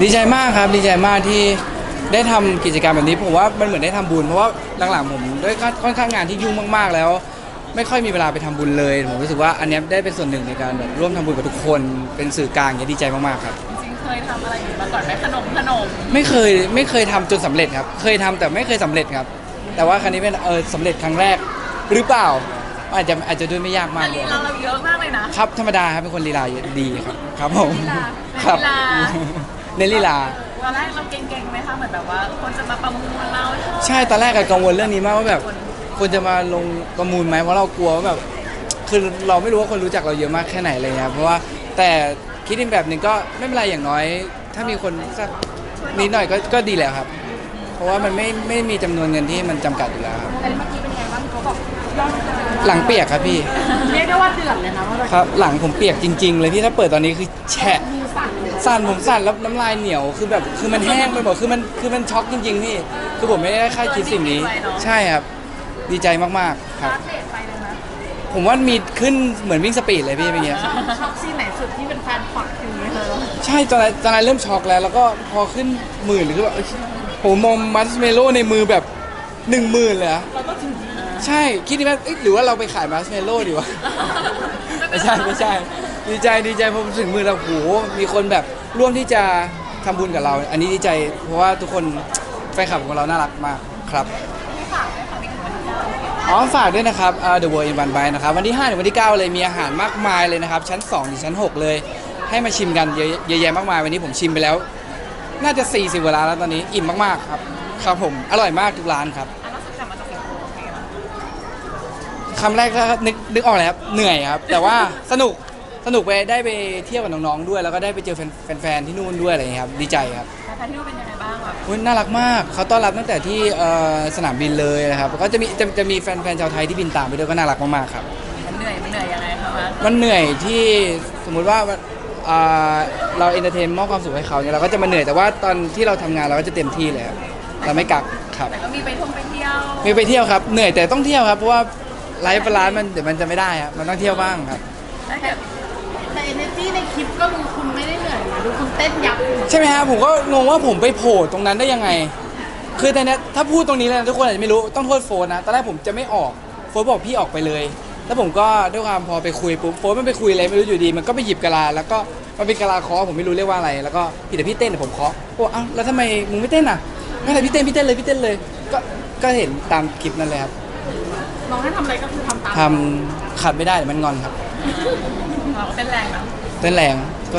ดีใจมากครับดีใจมากที่ได้ทำกิจกรรมแบบนี้ผมว่ามันเหมือนได้ทำบุญเพราะว่าหลังๆผมด้วยค่อนข้างงานที่ยุ่งมากๆแล้ว ไม่ค่อยมีเวลาไปทำบุญเลยผมรู้สึกว่าอันเนี้ยได้เป็นส่วนหนึ่งในการแบบร่วมทำบุญกับทุกคนเป็นสื่อกลางอย่างเงี้ยดีใจมากๆครับ จริงๆเคยทำอะไรอย่างนี้มาก่อนไหมขนมขนมไม่เคยไม่เคยทำจนสำเร็จครับ เคยทำแต่ไม่เคยสำเร็จครับ แต่ว่าครั้งนี้เป็นเออสำเร็จครั้งแรกหรือเปล่า อาจจะอาจจะด้วยไม่ยากมากแต่ลีลาเราเยอะมากเลยนะครับธรรมดาครับเป็นคนลีลาดีครับครับผมลีลาครับ ลีลา เน้นลีลา ตอนแรกเราเก่งๆไหมคะเหมือนแบบว่า คนจะมาประมูลเราใช่ตอนแรกอะกังวลเรื่องนี้มากว่าแบบควรจะมาลงประมูลไหมเพราะเรากลัวว่าแบบ คือเราไม่รู้ว่าคนรู้จักเราเยอะมากแค่ไหนอะไรเงี้ยเพราะว่าแต่คิดอีกแบบหนึ่งก็ไม่เป็นไรอย่างน้อย ถ้ามีคนสักนิดหน่อยก็ก็ดีแล้วครับ เพราะว่ามันไม่ไม่มีจำนวนเงินที่มันจำกัดอยู่แล้วครับแต่เมื่อกี้เป็นไงบ้างเขาบอกยอดหลังเปียกครับพี่ เรียกได้ว่าเดือดเลยนะว่าแบบครับหลังผมเปียกจริง ๆ เลยพี่ถ้าเปิดตอนนี้คือแฉะมือ สั่นเลยสั่นผมสั่นแล้วน้ำลายเหนียวคือแบบคือมันแห้งไปหมดคือมันคือมันช็อกจริงๆพี่คือผมไม่ได้คาดคิดสิ่งนี้ ใช่ครับ ดีใจมากๆครับชาร์จเรทไปเลยนะผมว่ามีขึ้นเหมือนวิ่งสปีดเลยพี่เมื่อกี้ช็อกซีนไหนสุดที่เป็นแฟนคลับถึงนี้เธอใช่ตอนแรกตอนแรกเริ่มช็อกแล้ว แล้วก็พอขึ้นหมื่นหรือคือแบบเอ้ยผมมองมัสเมโลในมือแบบหนึ่งหมื่นเลยอะเราก็ถึงใช่คิดดีว่าเอ๊ะหรือว่าเราไปขายมัสเมโลดีวะ ไม่ใช่ไม่ใช่ ดีใจดีใจผมถึงมือเราโหมีคนแบบร่วมที่จะทำบุญกับเรา อันนี้ดีใจเพราะว่าทุกคนแฟนคลับของเราน่ารักมากครับฝากด้วยค่ะพี่ถึงวันที่เก้าอ๋อฝากด้วยนะครับอ่า The World in One Bite นะครับ วันที่5ถึงวันที่ 9 เลยมีอาหารมากมายเลยนะครับ ชั้น 2 ถึงชั้น 6 เลย ให้มาชิมกันเยอะเยอะแยะมากมาย วันนี้ผมชิมไปแล้ว น่าจะ 40กว่าร้านแล้วตอนนี้ อิ่มมาก ๆ ครับ ครับผม อร่อยมากทุกร้านครับอันล่าสุดกลับมาจากสิงคโปร์โอเคไหมคำแรกก็นึกนึกออกเลยครับ เหนื่อยครับ แต่ว่าสนุก สนุกไปได้ไปเที่ยวกับน้องๆด้วย แล้วก็ได้ไปเจอแฟนแฟนๆที่นู่นด้วยอะไรอย่างเงี้ยครับดีใจครับแต่แฟนที่นู่นเป็นยังไงบ้างแบบอุ๊ยน่ารักมากเขาต้อนรับตั้งแต่ที่เอ่อสนามบินเลยนะครับก็จะมีจะจะมีแฟนๆชาวไทยที่บินตามไปด้วยก็น่ารักมากๆครับ มันเหนื่อยมันเหนื่อยยังไงคะมามันเหนื่อยที่สมมุติว่าอ่าเราเอนเตอร์เทนมอบความสุขให้เขาเนี่ยเราก็จะมาเหนื่อยแต่ว่าตอนที่เราทำงานเราก็จะเต็มที่เลยครับเราไม่กักครับแต่ก็มีไปท่องไปเที่ยวมีไปเที่ยวครับเหนื่อยแต่ต้องเที่ยวครับเพราะว่าไลฟ์บาลานซ์มันเดี๋ยวมันจะไม่ได้ครับมันต้องเที่ยวบ้างครับ ถ้าเกิด แต่เอเนจีในคลิปก็ดูคุณไม่ได้เหนื่อยนะดูคุณเต้นยับอยู่ใช่ไหมฮะผมก็งงว่าผมไปโผล่ตรงนั้นได้ยังไง คือแต่เนี้ยถ้าพูดตรงนี้เลยนะทุกคนอาจจะไม่รู้ต้องโทษโฟนนะตอนแรกผมจะไม่ออกโฟนบอกพี่ออกไปเลย แล้วผมก็ด้วยความพอไปคุยปุ๊บโฟนมันไปคุยอะไรไม่รู้อยู่ดี มันก็ไปหยิบกะลาแล้วก็มันเป็นกะลาเคอผมไม่รู้เรียกว่าอะไร แล้วก็พี่แต่พี่เต้นแต่ผมเคาะโอ้เอ้าแล้วทำไมมึงไม่เต้นอะไม่เป็นไรพี่เต้นพี่เต้นเลยพี่เต้นเลย ก็ก็เห็นตามคลิปนั่นเลยครับน้องให้ทำอะไรก็คือทำตามทำขัดไม่ได้เดี๋ยวมันงอนครับ เราก็เต้นแรงนะเต้นแรงก็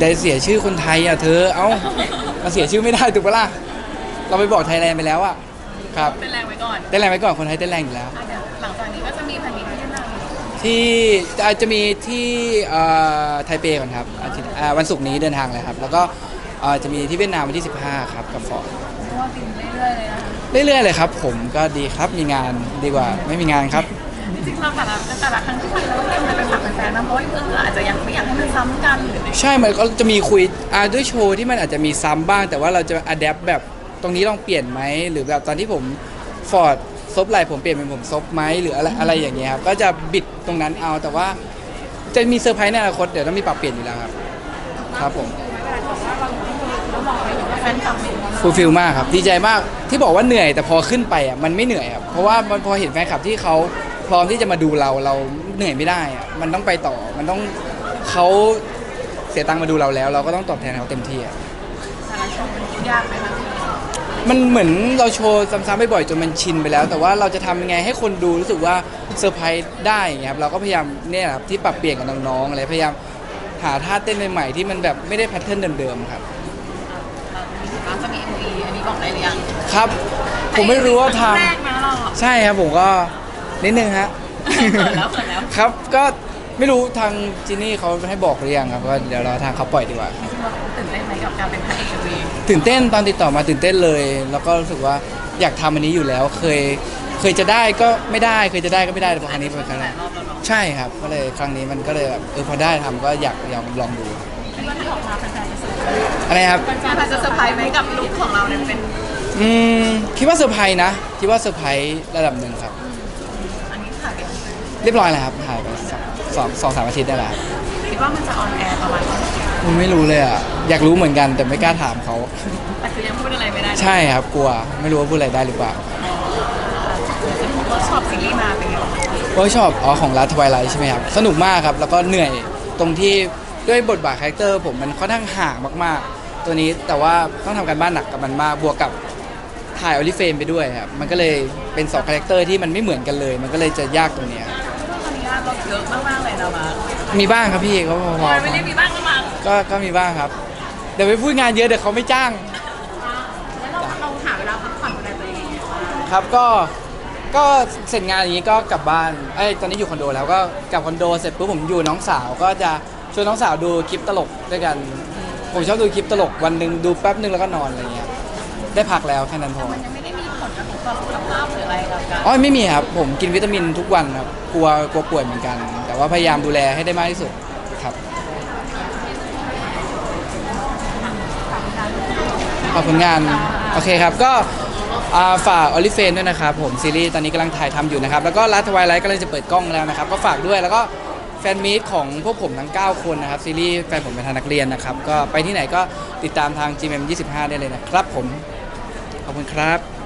ได้เสียชื่อคนไทยอะเธอ เอ้ามาเสียชื่อไม่ได้ถูกปะล่ะ เราไปบอกไทยแลนด์ไปแล้วอะ ครับ เต้นแรงไว้ก่อนเต้นแรงไว้ก่อนคนไทยเต้นแรงอยู่แล้ว อะเดี๋ยวหลังจากนี้ก็จะมีแผ่นดินที่เวียดนามอีกที่อาจจะมีที่เอ่อไทเปก่อนครับอาทิตย์อ่าวันศุกร์นี้เดินทางเลยครับ แล้วก็เอ่อจะมีที่เวียดนามวันที่ 15 ครับกับฟอร์ดเพราะว่าบินเรื่อยๆเลยนะคะเรื่อยๆเลยครับ ผมก็ดีครับมีงานดีกว่าไม่มีงานครับ จริงๆเราแต่ละแต่ละครั้งที่ไปเราก็ นๆนะเพราะว่าเพื่อนอาจจะยังไม่อยากให้มันซ้ำกันหรืออะไรใช่ มันก็จะมีคุยอ่าด้วยโชว์ที่มันอาจจะมีซ้ำบ้าง แต่ว่าเราจะอัดแอปแบบตรงนี้ลองเปลี่ยนไหม หรือแบบตอนที่ผมฟอร์ดซบไหลผมเปลี่ยนเป็นผมซบไหมหรืออะไรอะไรอย่างเงี้ยครับ ก็จะบิดตรงนั้นเอา แต่ว่าจะมีเซอร์ไพรส์ในอนาคต เดี๋ยวต้องมีปรับเปลี่ยนอยู่แล้วครับ ครับผม แฟนคลับเป็นฟูลฟิลมากครับ ดีใจมากที่บอกว่าเหนื่อยแต่พอขึ้นไปอะมันไม่เหนื่อยครับเพราะว่ามันพอเห็นแฟนคลับที่เขา พร้อมที่จะมาดูเราเราเหนื่อยไม่ได้อะมันต้องไปต่อมันต้องเขาเสียตังค์มาดูเราแล้ว เราก็ต้องตอบแทนเขาเต็มที่อะแต่ละโชว์มันยากไหมคะมันเหมือนเราโชว์ซ้ำๆบ่อยๆจนมันชินไปแล้ว แต่ว่าเราจะทำยังไงให้คนดูรู้สึกว่าเซอร์ไพรส์ได้อย่างเงี้ยครับเราก็พยายามเนี่ยครับที่ปรับเปลี่ยนกับน้องๆอะไรพยายามหาท่าเต้นใหม่ๆที่มันแบบไม่ได้แพทเทิร์นเดิมๆครับ เราจะมี MV อันนี้บอกได้หรือยังครับ ผมไม่รู้ว่าทาง แรกนะเราอะใช่ครับผมก็ นิดนึงฮะ เปิดแล้วเปิดแล้วครับก็ไม่รู้ทางจินนี่เขาให้บอกหรือยังครับก็เดี๋ยวรอทางเขาปล่อยดีกว่าจริงๆเราตื่นเต้นไหมกับการเป็นพระเอก MV ตื่นเต้นตอนติดต่อมาตื่นเต้นเลย แล้วก็รู้สึกว่าอยากทำอันนี้อยู่แล้วเคยเคยจะได้ก็ไม่ได้เคยจะได้ก็ไม่ได้แต่พอครั้งนี้เป็นครั้งแรกรอบแล้วเนาะใช่ครับก็เลยครั้งนี้มันก็เลยแบบเออพอได้ทำก็อยากลองลองดูอันนี้ที่ออกมาแฟนๆจะเซอร์ไพรส์อะไรครับ แฟนๆจะเซอร์ไพรส์ไหมกับลุคของเราเนี่ยเป็นอืมคิดว่าเซอร์ไพรส์นะคิดว่าเซอร์ไพรส์ระดับหนึ่งครับอันนี้ถ่าย เป็นเรียบร้อยแล้วครับถ่ายไปสองสองสองสามอาทิตย์ได้แล้วครับคิดว่ามันจะออนแอร์ประมาณเท่าไหร่ผมไม่รู้เลยอะอยากรู้เหมือนกันแต่ไม่กล้าถามเขาแต่คือยังพูดอะไรไม่ได้ใช่ครับกลัวไม่รู้ว่าพูดอะไรได้หรือเปล่าผมก็ชอบซีรีส์มาเป็นไงบ้างเวิร์กช็อปอ๋อของรัฐทวายไลท์ใช่ไหมครับสนุกมากครับแล้วก็เหนื่อยตรงที่ด้วยบทบาทคาแรคเตอร์ ผมมันค่อนข้างห่างมากๆ ตัวนี้แต่ว่าต้องทำการบ้านหนักกับมันมากบวกกับถ่ายออลิเฟนไปด้วยครับมันก็เลยเป็นสองคาแรคเตอร์ที่มันไม่เหมือนกันเลย มันก็เลยจะยากตรงเนี้ยครับตอนนี้งาน เราเยอะมากๆเลยนะมามีบ้างครับพี่ก็พอโอ้ยไม่ได้มีบ้างก็มาๆก็ก็มีบ้างครับเดี๋ยวไปพูดงานเยอะเดี๋ยวเขาไม่จ้าง แล้วเราเราหาเวลาพักผ่อนอะไรตัวเองยังไงบ้างครับก็ก็เสร็จงานอย่างนี้ก็กลับบ้านเอ้ยตอนนี้อยู่คอนโดแล้วก็กลับคอนโดเสร็จปุ๊บผมอยู่น้องสาวก็จะชวนน้องสาวดูคลิปตลกด้วยกัน ผมชอบดูคลิปตลกวันหนึ่งดูแป๊บหนึ่งแล้วก็นอนอะไรเงี้ยได้พักแล้วแค่นั้นพอ มันยังไม่ได้มีผ ลกระทบต่อสุขภาพหรืออะไรกับการอ๋อไม่มีครับ ผมกินวิตามินทุกวันครับกลัวกลัวป่วยเหมือนกัน แต่ว่าพยายามดูแลให้ได้มากที่สุดครับ ขอบคุณงาน โอเคครับ ก็อ่าฝากออลิเฟนด้วยนะครับ ผมซีรีส์ตอนนี้กำลังถ่ายทำอยู่นะครับ แล้วก็รัฐวายไลท์กำลังจะเปิดกล้องแล้วนะครับ ก็ฝากด้วยแล้วก็แฟนมีตของพวกผมทั้ง 9 คนนะครับ ซีรีส์แฟนผมเป็นทางนักเรียนนะครับ ก็ไปที่ไหนก็ติดตามทาง GMM 25 ได้เลยนะครับผม ขอบคุณครับ